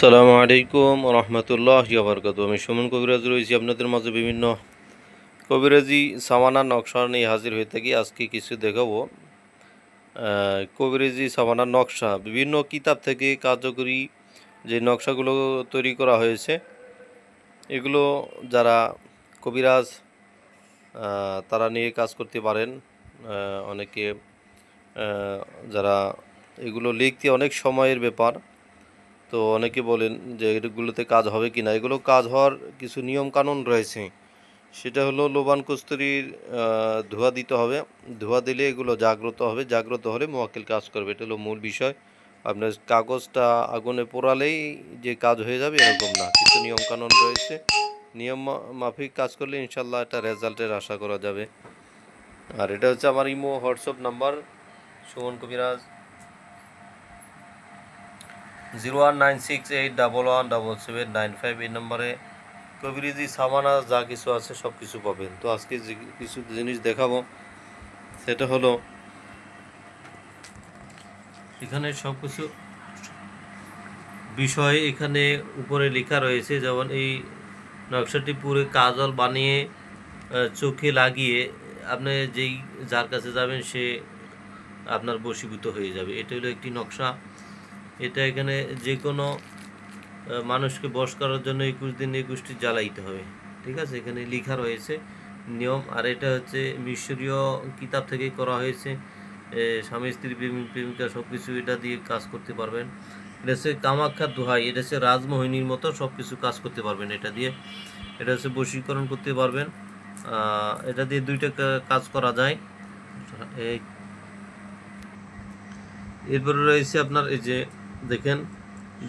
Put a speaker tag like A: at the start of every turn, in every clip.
A: সালামু আলাইকুম রহমতুল্লাহ বরকত আমি সুমন কবিরাজ রয়েছি। আপনাদের মাঝে বিভিন্ন কবিরাজি সামানা নকশা নিয়ে হাজির হয়ে থাকি। আজকে কিছু দেখাবো। কবিরাজি সামানা নকশা। বিভিন্ন কিতাব থেকে কার্যকরী যে নকশাগুলো তৈরি করা হয়েছে, এগুলো যারা কবিরাজ তারা নিয়ে কাজ করতে পারেন। অনেকে যারা এগুলো লিখতে অনেক সময়ের ব্যাপার। তো অনেকে বলেন যে এগুলোতে কাজ হবে কি না এগুলো কাজ হওয়ার কিছু নিয়ম কানুন রয়েছে। সেটা হলো লোবান কস্তুরির ধোঁয়া দিতে হবে। ধোঁয়া দিলে এগুলো জাগ্রত হবে। জাগ্রত হলে মোয়াক্কেল কাজ করবে। এটা হলো মূল বিষয়। আপনার কাগজটা আগুনে পোড়ালেই যে কাজ হয়ে যাবে এরকম না। কিছু নিয়ম কানুন রয়েছে। নিয়ম মাফিক কাজ করলে ইনশাল্লাহ একটা রেজাল্টের আশা করা যাবে। আর এটা হচ্ছে আমার imo, WhatsApp number. Suman Kabiraj. Zero one nine six eight double one double seven nine five এই নম্বরে কবিরিজি, সামানা, যা কিছু আছে সব কিছু পাবেন। তো আজকে কিছু জিনিস দেখাবো, সেটা হলো এখানে সব কিছু বিষয় এখানে উপরে লেখা রয়েছে, যেমন এই নকশাটি পুরো কাজল বানিয়ে চোখে লাগিয়ে আপনি যেই যার কাছে যাবেন সে আপনার বশীভূত হয়ে যাবে। এটা হলো একটি নকশা। এটা এখানে যে কোনো মানুষকে বস করার জন্য একুশ দিন একুশটি জ্বালাইতে হবে, ঠিক আছে? এখানে লেখা রয়েছে নিয়ম, আর এটা হচ্ছে মিশরীয় কিতাব থেকে করা হয়েছে স্বামী, স্ত্রী, প্রেমিক, প্রেমিকা সব কিছু এটা দিয়ে কাজ করতে পারবেন। এটা হচ্ছে কামাখ্যার দোহাই, এটা হচ্ছে রাজমোহিনীর মতো সব কিছু কাজ করতে পারবেন এটা দিয়ে। এটা হচ্ছে বশীকরণ করতে পারবেন। এটা দিয়ে দুইটা কাজ করা যায়। এরপরে রয়েছে আপনার এই যে দেখেন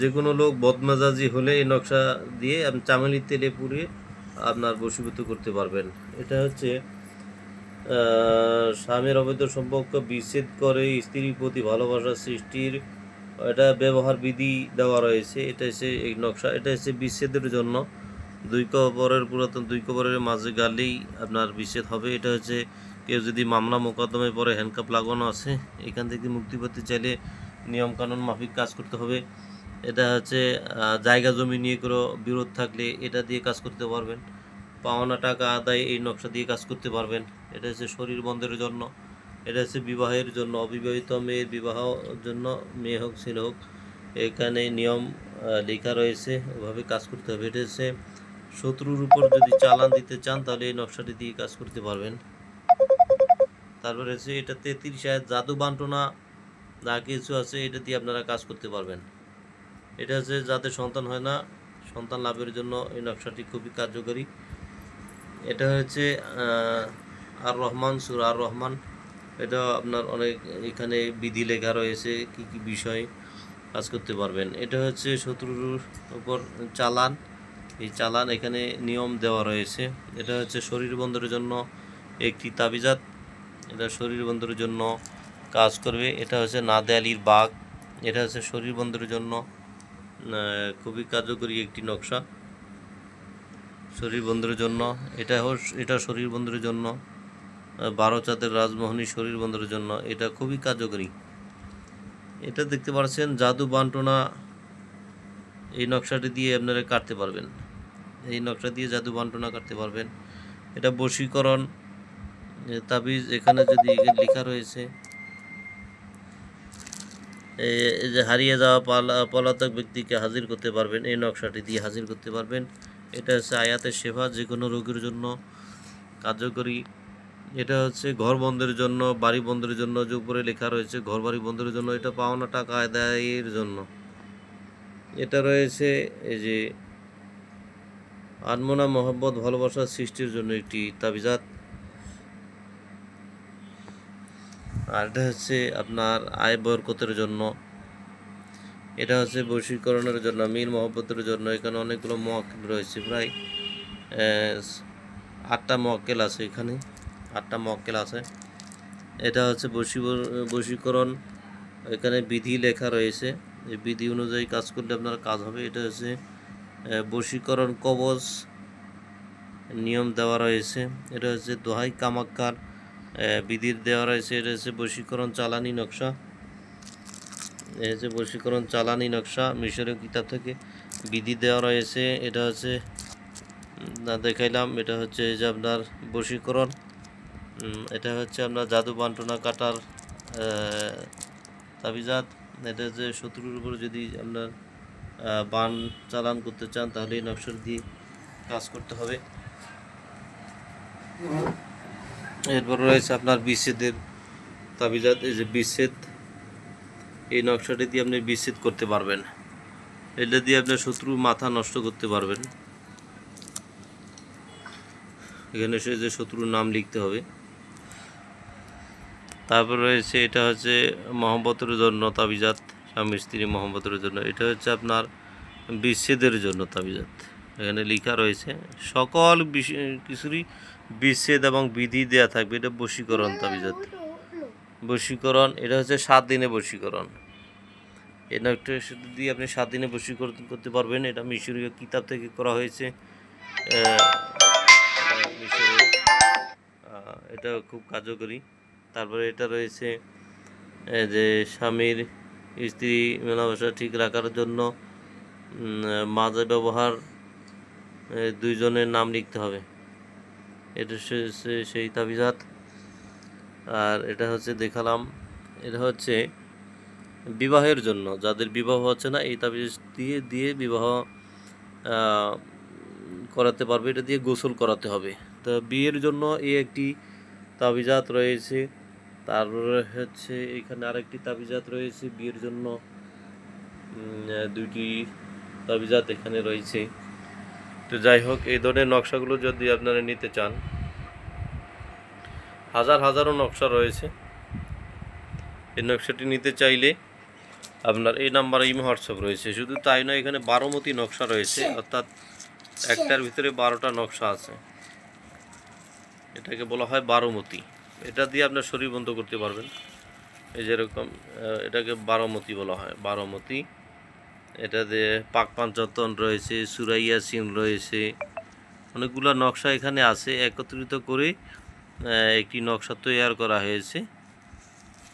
A: যে কোনো লোক বদমেজাজি হলে এই নকশা দিয়ে আপনি চামেলির তেলে পুড়িয়ে আপনার বশীভূত করতে পারবেন। এটা হচ্ছে স্বামীর অবৈধ সম্পর্ক বিচ্ছেদ করে স্ত্রীর প্রতি ভালোবাসা সৃষ্টির এটা ব্যবহার বিধি দেওয়া রয়েছে। এটা হচ্ছে এই নকশা, এটা হচ্ছে বিচ্ছেদের জন্য। দুই কবরের, পুরাতন দুই কবরের মাঝে গালেই আপনার বিচ্ছেদ হবে। এটা হচ্ছে, কেউ যদি মামলা মোকদ্দমায় পরে হ্যান্ডকাপ লাগানো আছে, এখান থেকে মুক্তি পেতে চাইলে নিয়মকানুন মাফিক কাজ করতে হবে। এটা হচ্ছে জায়গা জমি নিয়ে কোনো বিরোধ থাকলে এটা দিয়ে কাজ করতে পারবেন। পাওনা টাকা আদায় এই নকশা দিয়ে কাজ করতে পারবেন। এটা হচ্ছে শরীর বন্ধের জন্য, এটা হচ্ছে বিবাহের জন্য, অবিবাহিত মেয়ের বিবাহ জন্য, মেয়ে হোক, ছেলে হোক, এখানে নিয়ম লেখা রয়েছে, ওভাবে কাজ করতে হবে। এটা হচ্ছে শত্রুর উপর যদি চালান দিতে চান, তাহলে এই নকশাটি দিয়ে কাজ করতে পারবেন। তারপরে হচ্ছে এটা তেত্রিশ আয়াত, জাদু বান্টনা যা কিছু আছে এটা দিয়ে আপনারা কাজ করতে পারবেন। এটা হচ্ছে যাদের সন্তান হয় না, সন্তান লাভের জন্য এই নকশাটি খুবই কার্যকরী। এটা হচ্ছে আর রহমান সুর আর রহমান এটা আপনার অনেক এখানে বিধি লেখা রয়েছে, কি কি বিষয় কাজ করতে পারবেন। এটা হচ্ছে শত্রুর উপর চালান। এই চালান এখানে নিয়ম দেওয়া রয়েছে। এটা হচ্ছে শরীর বন্ধের জন্য একটি তাবিজাত। এটা শরীর বন্ধের জন্য কাজ করবে। এটা হচ্ছে নাদে আলীর বাঘ। এটা হচ্ছে শরীর বন্ধের জন্য খুবই কার্যকরী একটি নকশা। শরীর বন্ধের জন্য, এটা এটা শরীর বন্ধের জন্য বারো চাঁদের রাজমোহনী শরীর বন্ধের জন্য, এটা খুবই কার্যকরী। এটা দেখতে পাচ্ছেন, জাদু বান্টনা, এই নকশাটি দিয়ে আপনারা কাটতে পারবেন। এই নকশা দিয়ে জাদু বান্টনা কাটতে পারবেন। এটা বশীকরণ তাবিজ, এখানে যদি লেখা রয়েছে যে হারিয়ে যাওয়া পালা, পলাতক ব্যক্তিকে হাজির করতে পারবেন, এই নকশাটি দিয়ে হাজির করতে পারবেন। এটা হচ্ছে আয়াতের সেবা যে কোনো রোগীর জন্য কার্যকরী। এটা হচ্ছে ঘর বন্ধের জন্য বাড়ি বন্ধের জন্য, যে উপরে লেখা রয়েছে ঘর বাড়ি বন্ধের জন্য, এটা পাওনা টাকা আদায়ের জন্য। এটা রয়েছে, এই যে আনমনা, মহব্বত, ভালোবাসার সৃষ্টির জন্য একটি তাবিজাত। আর এটা হচ্ছে আপনার আয় বরকতের জন্য। এটা হচ্ছে বশীকরণের জন্য, মীর মহব্বতের জন্য। এখানে অনেকগুলো মক্কেল রয়েছে, প্রায় আটটা মক্কেল আছে এখানে, আটটা মক্কেল আছে। এটা হচ্ছে বশী বশীকরণ এখানে বিধি লেখা রয়েছে, এই বিধি অনুযায়ী কাজ করলে আপনার কাজ হবে। এটা হচ্ছে বশীকরণ কবচ নিয়ম দেওয়া রয়েছে। এটা হচ্ছে দোহাই কামাক্কার। বিধির দেওয়া রয়েছে, এটা হচ্ছে বশীকরণ চালানি নকশা। এই হচ্ছে বশীকরণ চালানি নকশা, মিশরীয় কিতাব থেকে বিধি দেওয়া রয়েছে, এটা হচ্ছে না দেখাইলাম, এটা হচ্ছে এই যে আপনার বশীকরণ এটা হচ্ছে আপনার জাদু বান্টনা কাটার তাবিজাত। এটা যে শত্রুর উপর যদি আপনার বান চালান করতে চান, তাহলে এই নকশা দিয়ে কাজ করতে হবে। এরপর রয়েছে আপনার বিচ্ছেদের তাবিজাত, এই যে বিচ্ছেদ। এই নকশাটি দিয়ে আপনি বিচ্ছেদ করতে পারবেন। এটা দিয়ে আপনার শত্রুর মাথা নষ্ট করতে পারবেন। এখানে সে যে শত্রুর নাম লিখতে হবে। তারপর রয়েছে, এটা হচ্ছে মহব্বতের জন্য তাবিজাত, স্বামী স্ত্রী মহব্বতের জন্য। এটা হচ্ছে আপনার বিচ্ছেদের জন্য তাবিজাত। এখানে লেখা রয়েছে, সকল কিছুরই বিচ্ছেদ এবং বিধি দেয়া থাকবে, এটা বশীকরণ তাবিজাত। বশীকরণ, এটা হচ্ছে সাত দিনে বশীকরণ। নকটা শুধু দিয়ে আপনি সাত দিনে বশীকরণ করতে পারবেন, এটা মিশরীয় কিতাব থেকে করা হয়েছে। এটা এটা খুব কার্যকরী। তারপরে এটা রয়েছে যে স্বামীর স্ত্রী মেলামেশা ঠিক রাখার জন্য মাঝে ব্যবহার দুইজনের নাম লিখতে হবে। এটা সে- সেই তাবিজাত। আর এটা হচ্ছে দেখালাম, এটা হচ্ছে বিবাহের জন্য। যাদের বিবাহ হচ্ছে না, এই তাবিজ দিয়ে দিয়ে বিবাহ করাতে পারবে, এটা দিয়ে গোসল করাতে হবে। তো বিয়ের জন্য এই একটি তাবিজাত রয়েছে। তারপরে হচ্ছে এখানে আরেকটি তাবিজাত রয়েছে, বিয়ের জন্য দুইটি তাবিজাত এখানে রয়েছে। তো যাই হোক, এই ধরনের নকশাগুলো যদি আপনারা নিতে চান, হাজার হাজারো নকশা রয়েছে। এই নকশাটি নিতে চাইলে আপনার এই নাম্বারে ইমো হোয়াটসঅ্যাপ রয়েছে। শুধু তাই নয়, এখানে বারোমতি নকশা রয়েছে, অর্থাৎ একটার ভিতরে বারোটা নকশা আছে। এটাকে বলা হয় বারোমতি। এটা দিয়ে আপনার শরীর বন্ধ করতে পারবেন। এই যেরকম এটাকে বারোমতি বলা হয়। বারোমতি এটা দিয়ে পাক পাঞ্চতন রয়েছে, সুরাইয়া সিম রয়েছে। অনেকগুলো নকশা এখানে আছে, একত্রিত করে একটি নকশা তৈরি করা হয়েছে।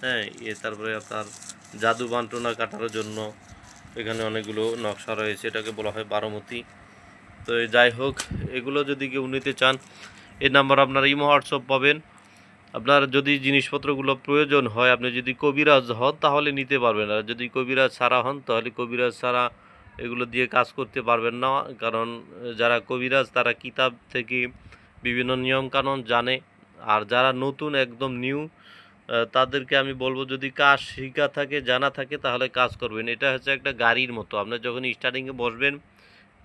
A: হ্যাঁ এ তারপরে আপনার জাদু বান্টনা কাটার জন্য এখানে অনেকগুলো নকশা রয়েছে, এটাকে বলা হয় বারোমতি। তো যাই হোক, এগুলো যদি কেউ নিতে চান এই নাম্বার আপনার ইমো হোয়াটসঅ্যাপ পাবেন। আপনার যদি জিনিসপত্রগুলো প্রয়োজন হয়, আপনি যদি কবিরাজ হন, তাহলে নিতে পারবেন। আর যদি কবিরাজ ছাড়া হন, তাহলে কবিরাজ ছাড়া এগুলো দিয়ে কাজ করতে পারবেন না। কারণ যারা কবিরাজ, তারা কিতাব থেকে বিভিন্ন নিয়মকানুন জানে। আর যারা নতুন, একদম নিউ তাদেরকে আমি বলব, যদি কাজ শিখা থাকে, জানা থাকে, তাহলে কাজ করবেন। এটা হচ্ছে একটা গাড়ির মতো। আপনার যখন স্টার্টিংয়ে বসবেন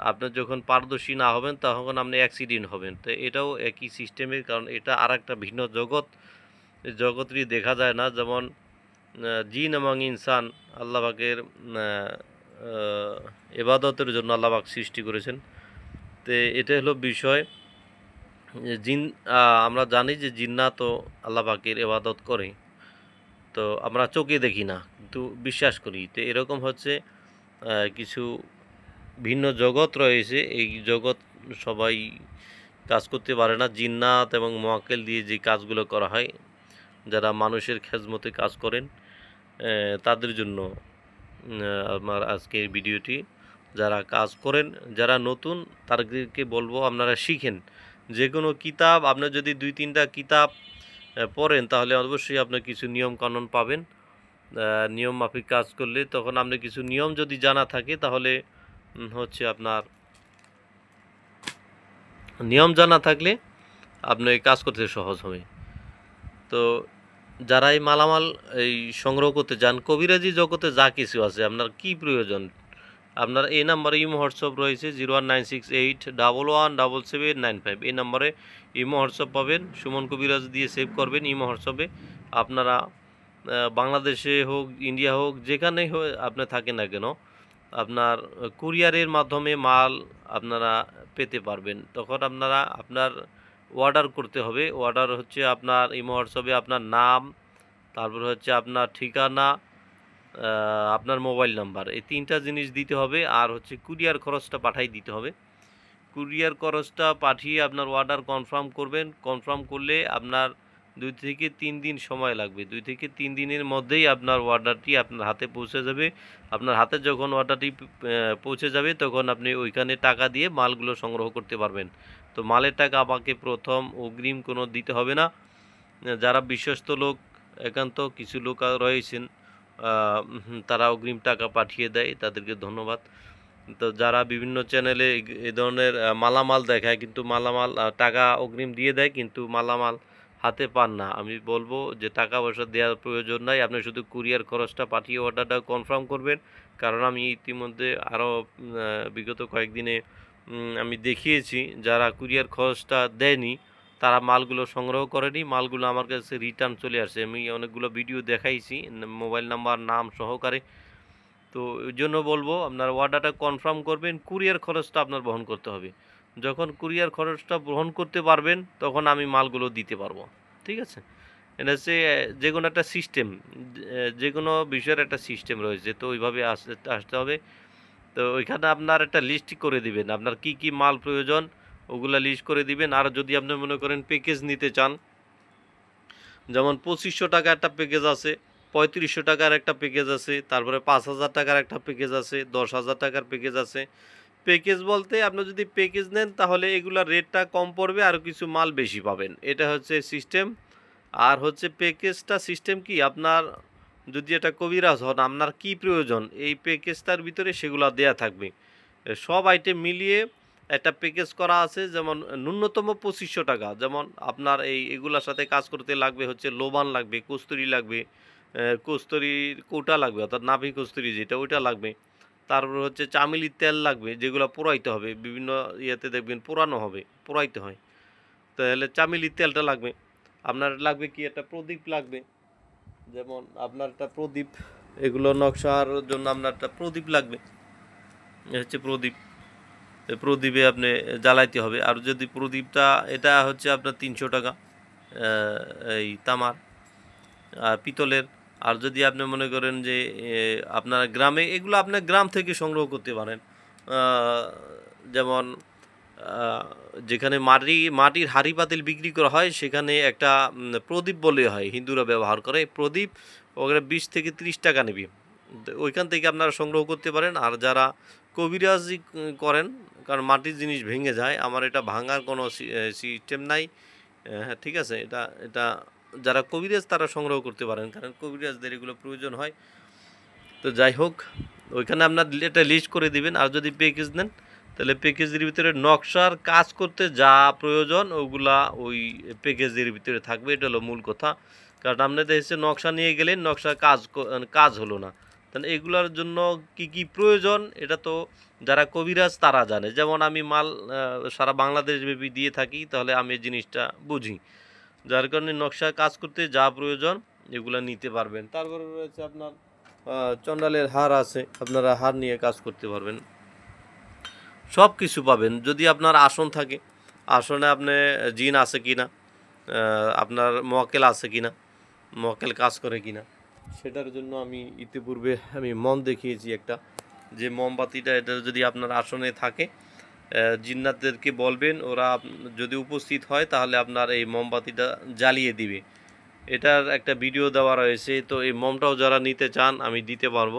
A: আপনার যখন পারদর্শী না হবেন, তখন আপনি অ্যাক্সিডেন্ট হবেন। তো এটাও একই সিস্টেমের কারণ এটা আর একটা ভিন্ন জগৎ। জগৎটি দেখা যায় না। যেমন জিন এবং ইনসান আল্লাহবাকের এবাদতের জন্য আল্লাহবাক সৃষ্টি করেছেন। তো এটা হলো বিষয়। জিন আমরা জানি যে জিন্নাত ও আল্লাহ পাকের এবাদত করে। তো আমরা চোখে দেখি না, কিন্তু বিশ্বাস করি। তো এরকম হচ্ছে কিছু ভিন্ন জগৎ রয়েছে। এই জগৎ সবাই কাজ করতে পারে না। জিন্নাত এবং মোয়াক্কেল দিয়ে যে কাজগুলো করা হয়, যারা মানুষের খেজমতে কাজ করেন তাদের জন্য আমার আজকের ভিডিওটি। যারা কাজ করেন, যারা নতুন, তাদেরকে বলব আপনারা শিখেন। যে কোনো কিতাব আপনার যদি দুই তিনটা কিতাব পড়েন, তাহলে অবশ্যই আপনার কিছু নিয়ম কানুন পাবেন নিয়ম মাফিক কাজ করলে তখন আপনি কিছু নিয়ম যদি জানা থাকে, তাহলে হচ্ছে আপনার নিয়ম জানা থাকলে আপনি কাজ করতে সহজ হবে। তো যারা এই মালামাল এই সংগ্রহ করতে যান, কবিরাজি জগতে যা কিছু আছে, আপনার কি প্রয়োজন? আপনার এই নাম্বারে ইমো হোয়াটসঅ্যাপ রয়েছে, zero one nine six eight, double one, double seven, nine five. এই নাম্বারে ইমো হোয়াটসঅ্যাপ পাবেন, সুমন কবিরাজ দিয়ে সেভ করবেন ইমো হোয়াটসঅ্যাপে। আপনারা বাংলাদেশে হোক, ইন্ডিয়া হোক, যেখানেই হোক আপনি থাকেন না কেন আপনার কুরিয়ারের মাধ্যমে মাল আপনারা পেতে পারবেন। তখন আপনারা আপনার অর্ডার করতে হবে। অর্ডার হচ্ছে আপনার ইমো হোয়াটসঅ্যাপে আপনার নাম, তারপর হচ্ছে আপনার ঠিকানা আপনার মোবাইল নাম্বার। এই তিনটা জিনিস দিতে হবে আর হচ্ছে কুরিয়ার খরচটা পাঠাই দিতে হবে। কুরিয়ার খরচটা পাঠিয়ে আপনার অর্ডার কনফার্ম করবেন। কনফার্ম করলে আপনার দুই থেকে তিন দিন সময় লাগবে। দুই থেকে তিন দিনের মধ্যেই আপনার অর্ডারটি আপনার হাতে পৌঁছে যাবে। আপনার হাতে যখন অর্ডারটি পৌঁছে যাবে, তখন আপনি ওইখানে টাকা দিয়ে মালগুলো সংগ্রহ করতে পারবেন। তো মালের টাকা আমাকে প্রথম অগ্রিম কোনো দিতে হবে না। যারা বিশ্বস্ত লোক, একান্ত কিছু লোক রয়েছেন তারা অগ্রিম টাকা পাঠিয়ে দেয়। তাদেরকে ধন্যবাদ। তো যারা বিভিন্ন চ্যানেলে এ- ধরনের মালামাল দেখায়, কিন্তু মালামাল টাকা অগ্রিম দিয়ে দেয়, কিন্তু মালামাল হাতে পান না। আমি বলব যে টাকা পয়সা দেওয়ার প্রয়োজন নাই। আপনি শুধু কুরিয়ার খরচটা পাঠিয়ে অর্ডারটা কনফার্ম করবেন। কারণ আমি ইতিমধ্যে আরও বিগত কয়েকদিনে আমি দেখিয়েছি যারা কুরিয়ার খরচটা দেয়নি, তারা মালগুলো সংগ্রহ করেনি। মালগুলো আমার কাছে রিটার্ন চলে আসে আমি অনেকগুলো ভিডিও দেখাইছি মোবাইল নাম্বার নাম সহকারে। তো ওই জন্য বলব, আপনার অর্ডারটা কনফার্ম করবেন। কুরিয়ার খরচটা আপনার বহন করতে হবে। যখন কুরিয়ার খরচটা বহন করতে পারবেন, তখন আমি মালগুলো দিতে পারব। ঠিক আছে? এটা হচ্ছে যে কোনো একটা সিস্টেম যে কোনো বিষয়ের একটা সিস্টেম রয়েছে, তো ওইভাবে আসতে আসতে হবে। তো ওইখানে আপনার একটা লিস্ট করে দিবেন, আপনার কি কি মাল প্রয়োজন, ওগুলা লিস্ট করে দিবেন। আর যদি আপনি মনে করেন প্যাকেজ নিতে চান, যেমন পঁচিশশো টাকা একটা প্যাকেজ আছে, পঁয়ত্রিশশো টাকার একটা প্যাকেজ আছে, তারপরে পাঁচ হাজার টাকার একটা প্যাকেজ আছে, দশ হাজার টাকার প্যাকেজ আছে প্যাকেজ বলতে আপনি যদি প্যাকেজ নেন, তাহলে এগুলার রেটটা কম পড়বে, আর কিছু মাল বেশি পাবেন। এটা হচ্ছে সিস্টেম আর হচ্ছে প্যাকেজটা সিস্টেম কি? আপনার যদি এটা কবিরাজ হন, আপনার কি প্রয়োজন? এই প্যাকেজটার ভিতরে সেগুলো দেয়া থাকবে। সব আইটেম মিলিয়ে একটা প্যাকেজ করা আছে, যেমন ন্যূনতম পঁচিশশো টাকা। যেমন আপনার এই এগুলার সাথে কাজ করতে লাগবে হচ্ছে লোবান লাগবে, কস্তুরি লাগবে কস্তুরির কোটা লাগবে, অর্থাৎ নাভি কস্তুরি যেটা, ওইটা লাগবে। তারপর হচ্ছে চামেলির তেল লাগবে, যেগুলো পোড়াইতে হবে, বিভিন্ন ইয়েতে দেখবেন পোড়ানো হবে, পোড়াইতে হয়। তাহলে চামেলির তেলটা লাগবে। আপনার লাগবে কি একটা প্রদীপ লাগবে, যেমন আপনার একটা প্রদীপ, এগুলো নকশার জন্য আপনার একটা প্রদীপ লাগবে। হচ্ছে প্রদীপ। প্রদীপে আপনি জ্বালাইতে হবে। আর যদি প্রদীপটা, এটা হচ্ছে আপনার তিনশো টাকা এই তামার, আর পিতলের আর যদি আপনি মনে করেন যে আপনার গ্রামে, এগুলো আপনার গ্রাম থেকে সংগ্রহ করতে পারেন। যেমন যেখানে মাটি, মাটির হাঁড়ি পাতিল বিক্রি করা হয়, সেখানে একটা প্রদীপ বলে হয়, হিন্দুরা ব্যবহার করে। প্রদীপ ওখানে বিশ থেকে ত্রিশ টাকা নেবে। ওইখান থেকে আপনারা সংগ্রহ করতে পারেন। আর যারা কবিরাজি করেন, কারণ মাটির জিনিস ভেঙে যায়, আমার এটা ভাঙার কোনো সিস্টেম নাই। হ্যাঁ ঠিক আছে, এটা এটা যারা কবিরাজ তারা সংগ্রহ করতে পারেন, কারণ কবিরাজদের এগুলো প্রয়োজন হয়। তো যাই হোক, ওইখানে আপনার এটা লিস্ট করে দিবেন, আর যদি প্যাকেজ নেন, তাহলে প্যাকেজের ভিতরে নকশার কাজ করতে যা প্রয়োজন, ওগুলা ওই প্যাকেজের ভিতরে থাকবে, এটা হলো মূল কথা। কারণ আপনাদের এসে নকশা নিয়ে গেলেন, নকশা কাজ কাজ হলো না। তাহলে এগুলোর জন্য কি কি প্রয়োজন, এটা তো যারা কবিরাজ তারা জানে। যেমন আমি মাল সারা বাংলাদেশ ব্যাপী দিয়ে থাকি, তাহলে আমি জিনিসটা বুঝি। যার কারণে নকশা কাজ করতে যা প্রয়োজন, এগুলো নিতে পারবেন। তারপরে রয়েছে আপনার চন্ডালের হার আছে, আপনারা হার নিয়ে কাজ করতে পারবেন। সব কিছু পাবেন, যদি আপনার আসন থাকে। আসনে আপনি জিন আছে কি না আপনার মকেল আছে কি না মকেল কাজ করে কি না সেটার জন্য আমি ইতিপূর্বে আমি মন দেখিয়েছি একটা, যে মোমবাতিটা এটা যদি আপনার আসনে থাকে জিন্নাতদেরকে বলবেন, ওরা যদি উপস্থিত হয় তাহলে আপনার এই মোমবাতিটা জ্বালিয়ে দিবে। এটার একটা ভিডিও দেওয়া রয়েছে, তো এই মোমটাও যারা নিতে চান, আমি দিতে পারব।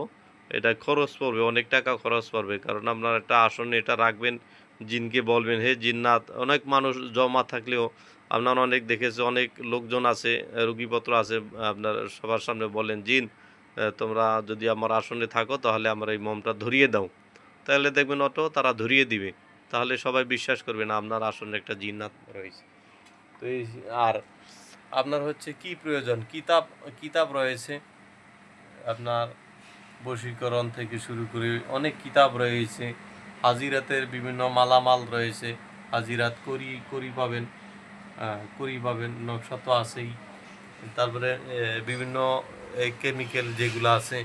A: এটা খরচ পড়বে, অনেক টাকা খরচ পড়বে, কারণ আপনার একটা আসনে এটা রাখবেন, জিনকে বলবেন, হে জিন্নাত, অনেক মানুষ জমা থাকলেও আপনার অনেক দেখেছে, অনেক লোকজন আছে, রুগীপত্র আছে, আপনার সবার সামনে বলেন, জিন তোমরা যদি আমার আসনে থাকো, তাহলে আমার এই মোমটা ধরিয়ে দাও। তাহলে দেখবেন অটো তারা ধরিয়ে দিবে। তাহলে সবাই বিশ্বাস করবে না আপনার আসলে একটা জিন্নাত রয়েছে। তো এই আর আপনার হচ্ছে কি প্রয়োজন? কিতাব কিতাব রয়েছে। আপনার বশীকরণ থেকে শুরু করে অনেক কিতাব রয়েছে। হাজিরাতের বিভিন্ন মালামাল রয়েছে। হাজিরাত করি করি পাবেন করি পাবেন, নকশা তো আছেই। তারপরে বিভিন্ন কেমিক্যাল যেগুলো আছে,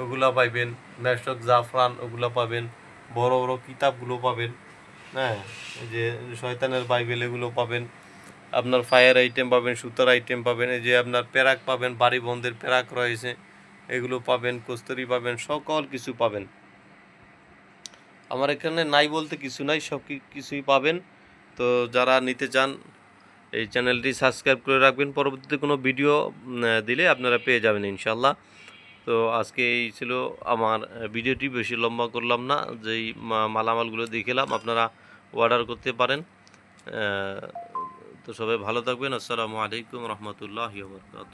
A: ওগুলা পাইবেন। মেশক জাফরান ওগুলো পাবেন। বড় বড় কিতাবগুলো পাবেন। হ্যাঁ যে শয়তানের বাইবেল এগুলো পাবেন। আপনার ফায়ার আইটেম পাবেন, সুতার আইটেম পাবেন, এই যে আপনার প্যারাক পাবেন, বাড়ি বন্ধের প্যারাক রয়েছে, এগুলো পাবেন, কস্তুরি পাবেন, সকল কিছু পাবেন। আমার এখানে নাই বলতে কিছু নাই, সব কিছুই পাবেন। তো যারা নিতে চান, এই চ্যানেলটি সাবস্ক্রাইব করে রাখবেন। পরবর্তীতে কোনো ভিডিও দিলে আপনারা পেয়ে যাবেন ইনশাল্লাহ তো আজকে এই ছিল আমার ভিডিওটি, বেশি লম্বা করলাম না, যেই মালামালগুলো দেখেলাম আপনারা অর্ডার করতে পারেন। তো সবাই ভালো থাকবেন, আসসালামু আলাইকুম রহমতুল্লাহ বরকাত